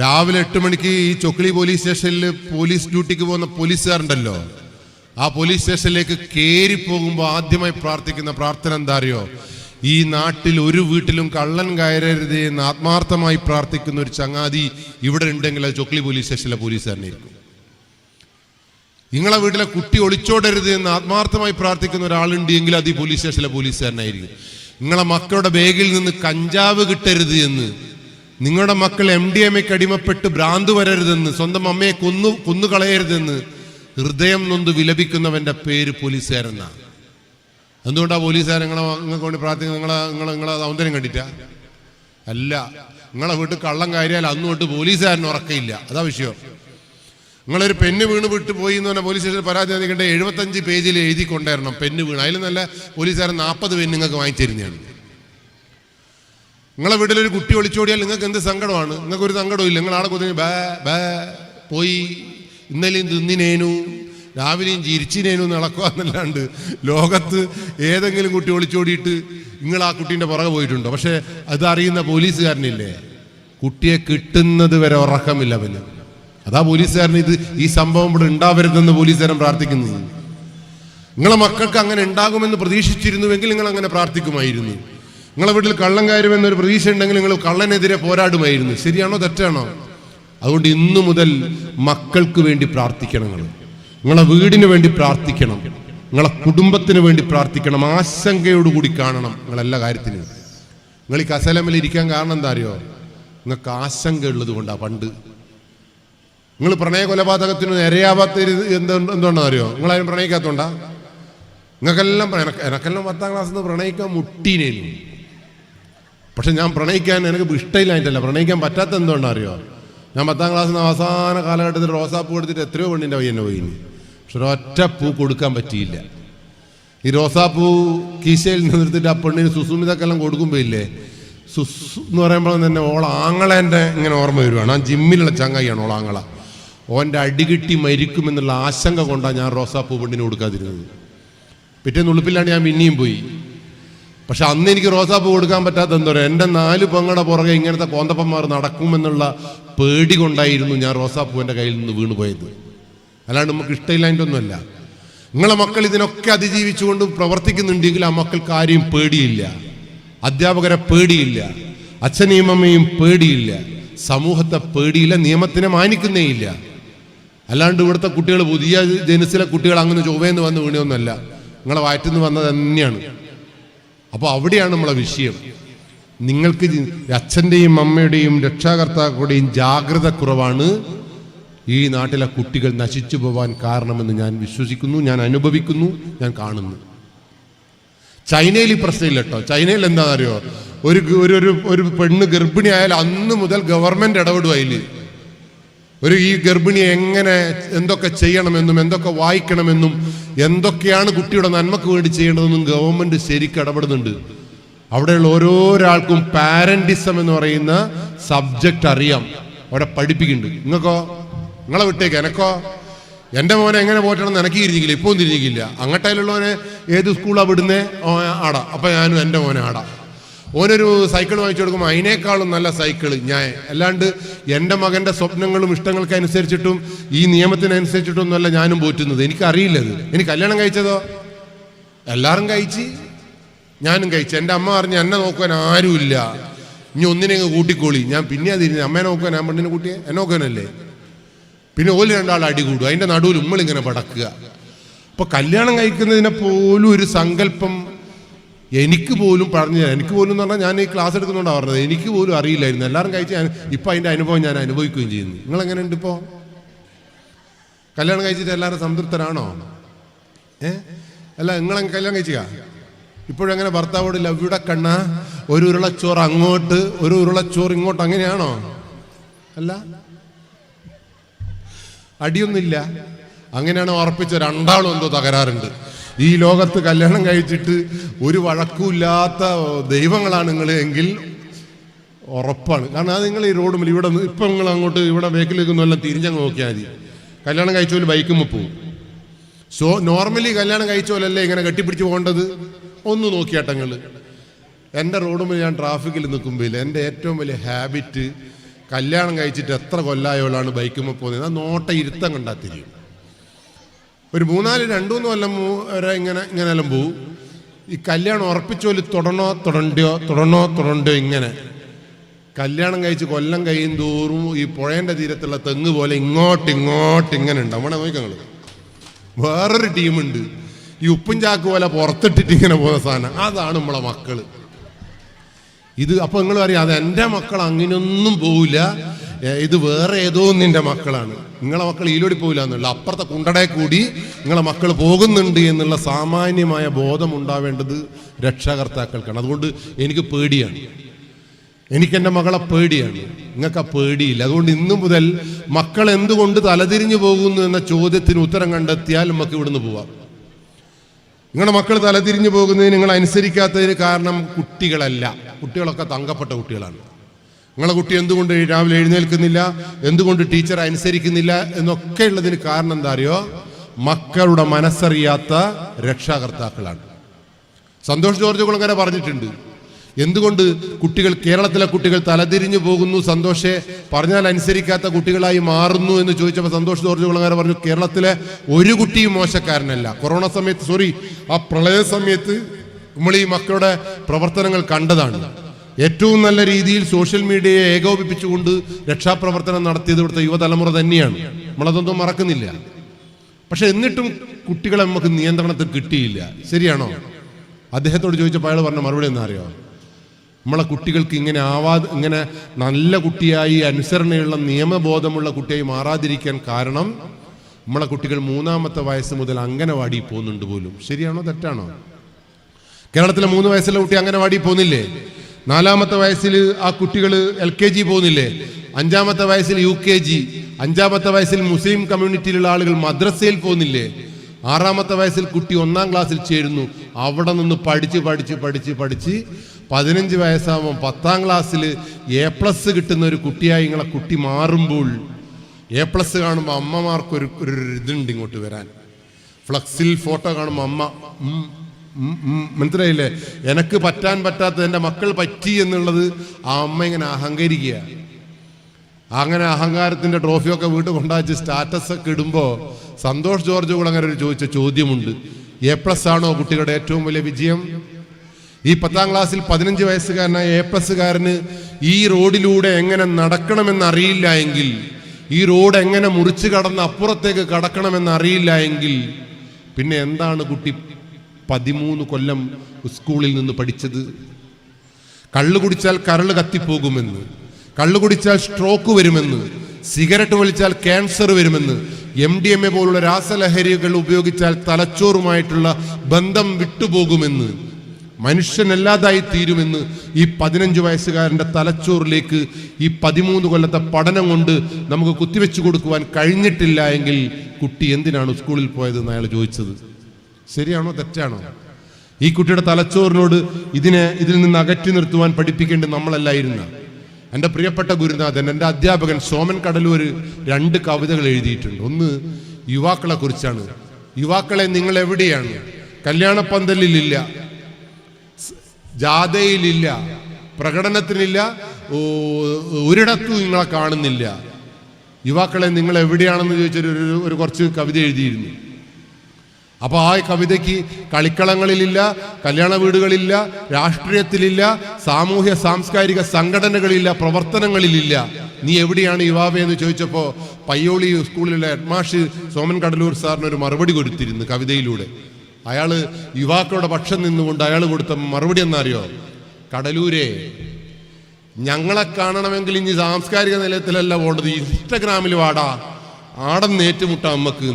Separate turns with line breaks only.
രാവിലെ എട്ട് മണിക്ക് ഈ ചൊക്ലി പോലീസ് സ്റ്റേഷനിൽ പോലീസ് ഡ്യൂട്ടിക്ക് പോകുന്ന പോലീസുകാരുണ്ടല്ലോ. ആ പോലീസ് സ്റ്റേഷനിലേക്ക് കയറി പോകുമ്പോൾ ആദ്യമായി പ്രാർത്ഥിക്കുന്ന പ്രാർത്ഥന എന്താ അറിയോ ഈ നാട്ടിൽ ഒരു വീട്ടിലും കള്ളൻ കയറരുത് എന്ന് ആത്മാർത്ഥമായി പ്രാർത്ഥിക്കുന്ന ഒരു ചങ്ങാതി ഇവിടെ ഉണ്ടെങ്കിൽ അത് ചൊക്ലി പോലീസ് സ്റ്റേഷനിലെ പോലീസുകാരനായിരിക്കും നിങ്ങളെ വീട്ടിലെ കുട്ടി ഒളിച്ചോടരുത് എന്ന് ആത്മാർത്ഥമായി പ്രാർത്ഥിക്കുന്ന ഒരാളുണ്ട് എങ്കിൽ അത് ഈ പോലീസ് സ്റ്റേഷനിലെ പോലീസുകാരനായിരിക്കും. നിങ്ങളെ മക്കളുടെ ബാഗിൽ നിന്ന് കഞ്ചാവ് കിട്ടരുത് എന്ന് നിങ്ങളുടെ മക്കൾ എം ഡി എം എക്ക് അടിമപ്പെട്ട് ഭ്രാന്ത് വരരുതെന്ന് സ്വന്തം അമ്മയെ കൊന്നു കൊന്നുകളയരുതെന്ന് ഹൃദയം നൊന്ത് വിലപിക്കുന്നവന്റെ പേര് പോലീസുകാരെന്നാണ് എന്തുകൊണ്ടാ പോലീസുകാർ നിങ്ങളെ നിങ്ങൾക്ക് വേണ്ടി പ്രാർത്ഥിക്കുന്നത് നിങ്ങളെ നിങ്ങളെ നിങ്ങളെ സൗന്ദര്യം കണ്ടിട്ടാ? അല്ല നിങ്ങളെ വീട്ടിൽ കള്ളം കയറിയാൽ അന്ന് തൊട്ട് ഉറക്കയില്ല അതാ വിഷയം. നിങ്ങളൊരു പെണ്ണ് വീണ് വിട്ട് പോയി എന്ന് പറഞ്ഞാൽ പോലീസ് സ്റ്റേഷനിൽ പരാതി നൽകേണ്ട എഴുപത്തഞ്ച് പേജിൽ എഴുതി കൊണ്ടുവരണം പെണ്ണ് വീണ്. അതിൽ നല്ല പോലീസുകാരൻ നാൽപ്പത് പെണ്ണ് നിങ്ങൾക്ക് വാങ്ങിച്ചിരുന്നതാണ് നിങ്ങളെ വീട്ടിലൊരു കുട്ടി ഒളിച്ചോടിയാൽ നിങ്ങൾക്ക് എന്ത് സങ്കടമാണ്? നിങ്ങൾക്ക് ഒരു സങ്കടവും നിങ്ങൾ ആളെ കുതിരി ബേ ബേ പോയി. ഇന്നലെയും തിന്നിനേനു രാവിലെയും ചിരിച്ചിനേനു നടക്കുക എന്നല്ലാണ്ട് ലോകത്ത് ഏതെങ്കിലും കുട്ടി ഒളിച്ചോടിയിട്ട് നിങ്ങൾ ആ കുട്ടീന്റെ പുറകെ പോയിട്ടുണ്ടോ? പക്ഷേ അതറിയുന്ന പോലീസുകാരനില്ലേ? കുട്ടിയെ കിട്ടുന്നത് വരെ ഉറക്കമില്ല അവന്. അതാ പോലീസുകാരൻ ഇത് ഈ സംഭവം ഇവിടെ ഉണ്ടാവരുതെന്ന് പോലീസുകാരൻ പ്രാർത്ഥിക്കുന്നു. നിങ്ങളെ മക്കൾക്ക് അങ്ങനെ ഉണ്ടാകുമെന്ന് പ്രതീക്ഷിച്ചിരുന്നുവെങ്കിൽ നിങ്ങൾ അങ്ങനെ പ്രാർത്ഥിക്കുമായിരുന്നു. നിങ്ങളെ വീട്ടിൽ കള്ളം കയറുമെന്നൊരു പ്രതീക്ഷ ഉണ്ടെങ്കിൽ നിങ്ങൾ കള്ളനെതിരെ പോരാടുമായിരുന്നു. ശരിയാണോ തെറ്റാണോ? അതുകൊണ്ട് ഇന്നു മുതൽ മക്കൾക്ക് വേണ്ടി പ്രാർത്ഥിക്കണം നിങ്ങൾ. നിങ്ങളെ വീടിന് വേണ്ടി പ്രാർത്ഥിക്കണം. നിങ്ങളെ കുടുംബത്തിന് വേണ്ടി പ്രാർത്ഥിക്കണം. ആശങ്കയോടുകൂടി കാണണം നിങ്ങളെല്ലാ കാര്യത്തിനും നിങ്ങൾ ഈ കസലമിൽ ഇരിക്കാൻ കാരണം എന്താ അറിയോ? നിങ്ങൾക്ക് ആശങ്ക ഉള്ളത് കൊണ്ടാ പണ്ട്. നിങ്ങൾ പ്രണയ കൊലപാതകത്തിന് ഇരയാവാത്ത എന്തുകൊണ്ടാണെന്ന് അറിയോ? നിങ്ങളാരും പ്രണയിക്കാത്തോണ്ടാ? നിങ്ങൾക്കെല്ലാം എനക്ക് എനക്കെല്ലാം പത്താം ക്ലാസ്സിൽ നിന്ന് പ്രണയിക്കാൻ മുട്ടീനേനു. പക്ഷെ ഞാൻ പ്രണയിക്കാൻ എനിക്ക് ഇഷ്ടമില്ല ഇഷ്ടമില്ലായിട്ടല്ല പ്രണയിക്കാൻ പറ്റാത്ത എന്തുകൊണ്ടാണ് അറിയോ? ഞാൻ പത്താം ക്ലാസ് നിന്ന് അവസാന കാലഘട്ടത്തിൽ റോസാപ്പൂ കൊടുത്തിട്ട് എത്രയോ പെണ്ണിന്റെ പയ്യനെ പോയി പക്ഷെ ഒരൊറ്റ പൂ കൊടുക്കാൻ പറ്റിയില്ല. ഈ റോസാപ്പൂ കീശയിൽ നിർത്തിട്ട് ആ പെണ്ണിന് സുസുമിതക്കെല്ലാം കൊടുക്കുമ്പോൾ ഇല്ലേ? സുസ് എന്ന് പറയുമ്പോൾ തന്നെ ഓള ആങ്ങളേന്റെ ഇങ്ങനെ ഓർമ്മ വരുവാണ്. ആ ജിമ്മിലുള്ള ചങ്ങായിയാണ് ഓള ആങ്ങള. ഓന്റെ അടികിട്ടി മരിക്കുമെന്നുള്ള ആശങ്ക കൊണ്ടാണ് ഞാൻ റോസാപ്പൂ പെണ്ണിന് കൊടുക്കാതിരുന്നത്. പിറ്റേന്ന് ഉളുപ്പില്ലാണ്ട് ഞാൻ പിന്നെയും പോയി. പക്ഷെ അന്ന് എനിക്ക് റോസാപ്പ് കൊടുക്കാൻ പറ്റാത്ത എന്താ എന്റെ നാല് പെങ്ങളുടെ പുറകെ ഇങ്ങനത്തെ കോന്തപ്പന്മാർ നടക്കുമെന്നുള്ള പേടി കൊണ്ടായിരുന്നു ഞാൻ റോസാപ്പൂ എന്റെ കയ്യിൽ നിന്ന് വീണ് പോയത്. അല്ലാണ്ട് നമുക്ക് ഇഷ്ടമില്ലായിട്ടൊന്നുമല്ല നിങ്ങളെ മക്കൾ ഇതിനൊക്കെ അതിജീവിച്ചുകൊണ്ട് പ്രവർത്തിക്കുന്നുണ്ടെങ്കിൽ ആ മക്കൾക്ക് ആരെയും പേടിയില്ല. അധ്യാപകരെ പേടിയില്ല. അച്ഛനെയും അമ്മയും പേടിയില്ല. സമൂഹത്തെ പേടിയില്ല നിയമത്തിനെ മാനിക്കുന്നേയില്ല അല്ലാണ്ട് ഇവിടുത്തെ കുട്ടികൾ പുതിയ ജനസിലെ കുട്ടികൾ അങ്ങനെ ചൊവ്വേന്ന് വന്ന് വീണയൊന്നുമല്ല നിങ്ങളെ വയറ്റിൽ നിന്ന് വന്നത് തന്നെയാണ്. അപ്പോൾ അവിടെയാണ് നമ്മളെ വിഷയം. നിങ്ങൾക്ക് അച്ഛന്റെയും അമ്മയുടെയും രക്ഷാകർത്താക്കളുടെയും ജാഗ്രത കുറവാണ്. ഈ നാട്ടിലെ കുട്ടികൾ നശിച്ചു പോവാൻ കാരണമെന്ന് ഞാൻ വിശ്വസിക്കുന്നു ഞാൻ അനുഭവിക്കുന്നു ഞാൻ കാണുന്നു. ചൈനയിൽ ഈ പ്രശ്നമില്ല കേട്ടോ ചൈനയിൽ എന്താണെന്നറിയോ? ഒരു ഒരു ഒരു പെണ്ണ് ഗർഭിണിയായാൽ അന്ന് മുതൽ ഗവൺമെന്റ് ഇടപെടും അതിൽ ഒരു ഈ ഗർഭിണി എങ്ങനെ എന്തൊക്കെ ചെയ്യണമെന്നും എന്തൊക്കെ വായിക്കണമെന്നും എന്തൊക്കെയാണ് കുട്ടിയുടെ നന്മക്ക് വേണ്ടി ചെയ്യേണ്ടതെന്നും ഗവൺമെന്റ് ശരിക്കും ഇടപെടുന്നുണ്ട്. അവിടെയുള്ള ഓരോരാൾക്കും പാരന്റിസം എന്ന് പറയുന്ന സബ്ജക്റ്റ് അറിയാം. അവിടെ പഠിപ്പിക്കുന്നുണ്ട്. നിങ്ങൾക്കോ നിങ്ങളെ വിട്ടേക്ക്. എനക്കോ? എന്റെ മോനെ എങ്ങനെ പോറ്റണം എന്ന് എനിക്ക് തിരിഞ്ഞില്ല ഇപ്പോൾ തിരിഞ്ഞില്ല അങ്ങോട്ടേലുള്ളവനെ ഏത് സ്കൂളാണ് വിടുന്നേ? ആടാ. അപ്പം ഞാനും എന്റെ മോനെ ആടാ. ഓനൊരു സൈക്കിൾ വാങ്ങിച്ചു കൊടുക്കുമ്പോൾ അതിനേക്കാളും നല്ല സൈക്കിൾ. ഞാൻ അല്ലാണ്ട് എന്റെ മകന്റെ സ്വപ്നങ്ങളും ഇഷ്ടങ്ങൾക്ക് അനുസരിച്ചിട്ടും ഈ നിയമത്തിനനുസരിച്ചിട്ടൊന്നുമല്ല ഞാനും പോറ്റുന്നത്. എനിക്കറിയില്ല അത് എനിക്ക് കല്യാണം കഴിച്ചതോ? എല്ലാവരും കഴിച്ച്. ഞാനും കഴിച്ചു. എന്റെ അമ്മ പറഞ്ഞ് എന്നെ നോക്കുവാൻ ആരുമില്ല. ഇനി ഒന്നിനെ കൂട്ടിക്കോളി. ഞാൻ പിന്നെ അതിരുന്ന് അമ്മേനെ നോക്കുവാൻ ഞാൻ പെണ്ണിനെ കൂട്ടിയെ? എന്നെ നോക്കാനല്ലേ പിന്നെ ഓൽ രണ്ടാൾ അടി കൂടും. അതിന്റെ നടുവിൽ ഉമ്മളിങ്ങനെ പടക്കുക. അപ്പൊ കല്യാണം കഴിക്കുന്നതിനെ പോലും ഒരു സങ്കല്പം എനിക്ക് പോലും പറഞ്ഞു തരാം. എനിക്ക് പോലും എന്ന് പറഞ്ഞാൽ ഞാൻ ഈ ക്ലാസ് എടുക്കുന്നുണ്ടാണ് പറഞ്ഞത്. എനിക്ക് പോലും അറിയില്ലായിരുന്നു. എല്ലാവരും കഴിച്ച് ഞാൻ ഇപ്പം അതിന്റെ അനുഭവം ഞാൻ അനുഭവിക്കുകയും ചെയ്യുന്നു. നിങ്ങൾ എങ്ങനെയുണ്ട് ഇപ്പോൾ കല്യാണം കഴിച്ചിട്ട് എല്ലാവരും സംതൃപ്തരാണോ? ഏ? അല്ല നിങ്ങൾ കല്യാണം കഴിച്ചുക. ഇപ്പോഴെങ്ങനെ ഭർത്താവോട് ലവ്യുടെ കണ്ണ ഒരു ഉരുളച്ചോറ് അങ്ങോട്ട് ഒരു ഉരുളച്ചോറ് ഇങ്ങോട്ട്. അങ്ങനെയാണോ? അല്ല. അടിയൊന്നുമില്ല. അങ്ങനെയാണോ ഉറപ്പിച്ച രണ്ടാളും എന്തോ തകരാറുണ്ട്. ഈ ലോകത്ത് കല്യാണം കഴിച്ചിട്ട് ഒരു വഴക്കുമില്ലാത്ത ദൈവങ്ങളാണ് നിങ്ങൾ എങ്കിൽ ഉറപ്പാണ്. കാരണം അത് നിങ്ങൾ ഈ റോഡ് മേൽ ഇവിടെ ഇപ്പം നിങ്ങൾ അങ്ങോട്ട് ഇവിടെ ബേക്കിലേക്കൊന്നും എല്ലാം തിരിഞ്ഞങ്ങ് നോക്കിയാൽ മതി. കല്യാണം കഴിച്ചോൽ ബൈക്കുമ്പോൾ പോവും സോ നോർമലി കല്യാണം കഴിച്ചോലല്ലേ ഇങ്ങനെ കെട്ടിപ്പിടിച്ച് പോകേണ്ടത്? ഒന്ന് നോക്കിയാട്ടങ്ങൾ എന്റെ റോഡ് മേൽ ഞാൻ ട്രാഫിക്കിൽ നിൽക്കുമ്പോൾ എന്റെ ഏറ്റവും വലിയ ഹാബിറ്റ് കല്യാണം കഴിച്ചിട്ട് എത്ര കൊല്ലായോളാണ് ബൈക്കുമ്പോൾ പോകുന്നത്? ആ നോട്ട ഇരുത്തം കണ്ടാൽ തിരിയും. ഒരു മൂന്നാൽ രണ്ടു മൂന്ന് കൊല്ലം വരെ ഇങ്ങനെ ഇങ്ങനെല്ലാം പോവും. ഈ കല്യാണം ഉറപ്പിച്ചോൽ തുടണോ തുടണ്ടോ തുടണോ തുടണ്ടോ ഇങ്ങനെ. കല്യാണം കഴിച്ച് കൊല്ലം കഴിയും തോറും ഈ പുഴേന്റെ തീരത്തുള്ള തെങ്ങ് പോലെ ഇങ്ങോട്ട് ഇങ്ങോട്ട് ഇങ്ങനെ ഉണ്ട്. അവിടെ നോക്കിങ്ങൾ വേറൊരു ടീമുണ്ട്. ഈ ഉപ്പും ചാക്ക് പോലെ പുറത്തിട്ടിട്ട് ഇങ്ങനെ പോകുന്ന സാധനം. അതാണ് നമ്മളെ മക്കൾ. ഇത് അപ്പോൾ നിങ്ങൾ അറിയാം അത് എന്റെ മക്കൾ അങ്ങനെയൊന്നും പോവില്ല. ഇത് വേറെ ഏതോ നിന്റെ മക്കളാണ്. നിങ്ങളെ മക്കൾ ഈലോടി പോയില്ല എന്നുള്ള അപ്പുറത്തെ കുണ്ടടെ കൂടി നിങ്ങളെ മക്കൾ പോകുന്നുണ്ട് എന്നുള്ള സാമാന്യമായ ബോധം ഉണ്ടാവേണ്ടത് രക്ഷാകർത്താക്കൾക്കാണ്. അതുകൊണ്ട് എനിക്ക് പേടിയാണ്. എനിക്ക് എന്റെ മകളെ പേടിയാണ്. നിങ്ങൾക്ക് ആ പേടിയില്ല. അതുകൊണ്ട് ഇന്നു മുതൽ മക്കൾ എന്തുകൊണ്ട് തലതിരിഞ്ഞു പോകുന്നു എന്ന ചോദ്യത്തിന് ഉത്തരം കണ്ടെത്തിയാൽ നമുക്ക് ഇവിടുന്ന് പോവാം. നിങ്ങളുടെ മക്കൾ തലതിരിഞ്ഞു പോകുന്നതിന് നിങ്ങൾ അനുസരിക്കാത്തതിന് കാരണം കുട്ടികളല്ല. കുട്ടികളൊക്കെ തങ്കപ്പെട്ട കുട്ടികളാണ്. നിങ്ങളെ കുട്ടി എന്തുകൊണ്ട് രാവിലെ എഴുന്നേൽക്കുന്നില്ല? എന്തുകൊണ്ട് ടീച്ചർ അനുസരിക്കുന്നില്ല? എന്നൊക്കെ ഉള്ളതിന് കാരണം എന്താ അറിയോ? മക്കളുടെ മനസ്സറിയാത്ത രക്ഷാകർത്താക്കളാണ്. സന്തോഷ് ജോർജ് കുളങ്ങര പറഞ്ഞിട്ടുണ്ട്. എന്തുകൊണ്ട് കുട്ടികൾ കേരളത്തിലെ കുട്ടികൾ തലതിരിഞ്ഞു പോകുന്നു സന്തോഷെ? പറഞ്ഞാൽ അനുസരിക്കാത്ത കുട്ടികളായി മാറുന്നു എന്ന് ചോദിച്ചപ്പോൾ സന്തോഷ് ജോർജ് കുളങ്ങര പറഞ്ഞു കേരളത്തിലെ ഒരു കുട്ടിയും മോശക്കാരനല്ല. കൊറോണ സമയത്ത് സോറി ആ പ്രളയ സമയത്ത് നമ്മൾ ഈ മക്കളുടെ പ്രവർത്തനങ്ങൾ കണ്ടതാണ്. ഏറ്റവും നല്ല രീതിയിൽ സോഷ്യൽ മീഡിയയെ ഏകോപിപ്പിച്ചുകൊണ്ട് രക്ഷാപ്രവർത്തനം നടത്തിയത് ഇവിടുത്തെ യുവതലമുറ തന്നെയാണ്. നമ്മളതൊന്നും മറക്കുന്നില്ല. പക്ഷെ എന്നിട്ടും കുട്ടികളെ നമുക്ക് നിയന്ത്രണത്തിൽ കിട്ടിയില്ല. ശരിയാണോ? അദ്ദേഹത്തോട് ചോദിച്ചപ്പോൾ അയാൾ പറഞ്ഞ മറുപടി എന്താ അറിയോ? നമ്മളെ കുട്ടികൾക്ക് ഇങ്ങനെ ആവാതെ ഇങ്ങനെ നല്ല കുട്ടിയായി അനുസരണയുള്ള നിയമബോധമുള്ള കുട്ടിയായി മാറാതിരിക്കാൻ കാരണം നമ്മളെ കുട്ടികൾ മൂന്നാമത്തെ വയസ്സ് മുതൽ അംഗനവാടി പോകുന്നുണ്ട് പോലും. ശരിയാണോ? തെറ്റാണോ? കേരളത്തിലെ മൂന്ന് വയസ്സുള്ള കുട്ടി അംഗനവാടി പോകുന്നില്ലേ? നാലാമത്തെ വയസ്സിൽ ആ കുട്ടികൾ എൽ കെ ജി പോകുന്നില്ലേ? അഞ്ചാമത്തെ വയസ്സിൽ യു കെ ജി അഞ്ചാമത്തെ വയസ്സിൽ മുസ്ലിം കമ്മ്യൂണിറ്റിയിലുള്ള ആളുകൾ മദ്രസയിൽ പോകുന്നില്ലേ? ആറാമത്തെ വയസ്സിൽ കുട്ടി ഒന്നാം ക്ലാസ്സിൽ ചേരുന്നു. അവിടെ നിന്ന് പഠിച്ച് പഠിച്ച് പഠിച്ച് പഠിച്ച് പതിനഞ്ച് വയസ്സാകുമ്പോൾ പത്താം ക്ലാസ്സിൽ എ പ്ലസ് കിട്ടുന്ന ഒരു കുട്ടിയായി ഇങ്ങളെ കുട്ടി മാറുമ്പോൾ എ പ്ലസ് കാണുമ്പോൾ അമ്മമാർക്കൊരു ഒരു ഇതുണ്ട് ഇങ്ങോട്ട് വരാൻ. ഫ്ലക്സിൽ ഫോട്ടോ കാണുമ്പോൾ അമ്മ മനസ്സിലായില്ലേ? എനക്ക് പറ്റാൻ പറ്റാത്തത് എന്റെ മക്കൾ പറ്റി എന്നുള്ളത് ആ അമ്മ ഇങ്ങനെ അഹങ്കരിക്കുക. അങ്ങനെ അഹങ്കാരത്തിന്റെ ട്രോഫിയൊക്കെ വീട്ടിൽ കൊണ്ടാച്ച് സ്റ്റാറ്റസ് ഒക്കെ ഇടുമ്പോൾ സന്തോഷ് ജോർജ് കൂടെ അങ്ങനെ ഒരു ചോദിച്ച ചോദ്യമുണ്ട്. എ പ്ലസ് ആണോ കുട്ടികളുടെ ഏറ്റവും വലിയ വിജയം? ഈ പത്താം ക്ലാസ്സിൽ പതിനഞ്ച് വയസ്സുകാരനായ എ പ്ലസ്സുകാരന് ഈ റോഡിലൂടെ എങ്ങനെ നടക്കണമെന്ന് അറിയില്ല എങ്കിൽ ഈ റോഡ് എങ്ങനെ മുറിച്ച് കടന്ന് അപ്പുറത്തേക്ക് കടക്കണമെന്ന് അറിയില്ല എങ്കിൽ പിന്നെ എന്താണ് കുട്ടി പതിമൂന്ന് കൊല്ലം സ്കൂളിൽ നിന്ന് പഠിച്ചത്. കള്ളു കുടിച്ചാൽ കരൾ കത്തിപ്പോകുമെന്ന് കള്ളു കുടിച്ചാൽ സ്ട്രോക്ക് വരുമെന്ന് സിഗരറ്റ് വലിച്ചാൽ ക്യാൻസർ വരുമെന്ന് എം ഡി എം എ പോലുള്ള രാസലഹരികൾ ഉപയോഗിച്ചാൽ തലച്ചോറുമായിട്ടുള്ള ബന്ധം വിട്ടുപോകുമെന്ന് മനുഷ്യനല്ലാതായി തീരുമെന്ന് ഈ പതിനഞ്ച് വയസ്സുകാരന്റെ തലച്ചോറിലേക്ക് ഈ പതിമൂന്ന് കൊല്ലത്തെ പഠനം കൊണ്ട് നമുക്ക് കുത്തിവെച്ചു കൊടുക്കുവാൻ കഴിഞ്ഞിട്ടില്ല എങ്കിൽ കുട്ടി എന്തിനാണ് സ്കൂളിൽ പോയതെന്ന് അയാൾ ചോദിച്ചത്. ശരിയാണോ തെറ്റാണോ? ഈ കുട്ടിയുടെ തലച്ചോറിനോട് ഇതിനെ ഇതിൽ നിന്ന് അകറ്റി നിർത്തുവാൻ പഠിപ്പിക്കേണ്ടത് നമ്മളല്ലായിരുന്ന എന്റെ പ്രിയപ്പെട്ട ഗുരുനാഥൻ എന്റെ അധ്യാപകൻ സോമൻ കടലൂർ രണ്ട് കവിതകൾ എഴുതിയിട്ടുണ്ട്. ഒന്ന് യുവാക്കളെ കുറിച്ചാണ്. യുവാക്കളെ നിങ്ങൾ എവിടെയാണ്? കല്യാണപ്പന്തലിലില്ല ജാഥയിലില്ല പ്രകടനത്തിനില്ല ഒരിടത്തും നിങ്ങളെ കാണുന്നില്ല. യുവാക്കളെ നിങ്ങൾ എവിടെയാണെന്ന് ചോദിച്ചൊരു ഒരു കുറച്ച് കവിത എഴുതിയിരുന്നു. അപ്പൊ ആ കവിതയ്ക്ക് കളിക്കളങ്ങളിലില്ല കല്യാണ വീടുകളില്ല രാഷ്ട്രീയത്തിലില്ല സാമൂഹ്യ സാംസ്കാരിക സംഘടനകളില്ല പ്രവർത്തനങ്ങളിലില്ല. നീ എവിടെയാണ് യുവാവേ എന്ന് ചോദിച്ചപ്പോൾ പയ്യോളി സ്കൂളിലെ ഹെഡ്മാഷ് സോമൻ കടലൂർ സാറിന് ഒരു മറുപടി കൊടുത്തിരുന്നു കവിതയിലൂടെ. അയാൾ യുവാക്കളുടെ പക്ഷം നിന്നുകൊണ്ട് അയാൾ കൊടുത്ത മറുപടി എന്നറിയോ കടലൂരെ ഞങ്ങളെ കാണണമെങ്കിൽ ഇനി സാംസ്കാരിക നിലയത്തിലല്ല പോണ്ടത്. ഇൻസ്റ്റഗ്രാമിൽ വാടാ. ആടം നേറ്റുമുട്ട അമ്മയ്ക്ക്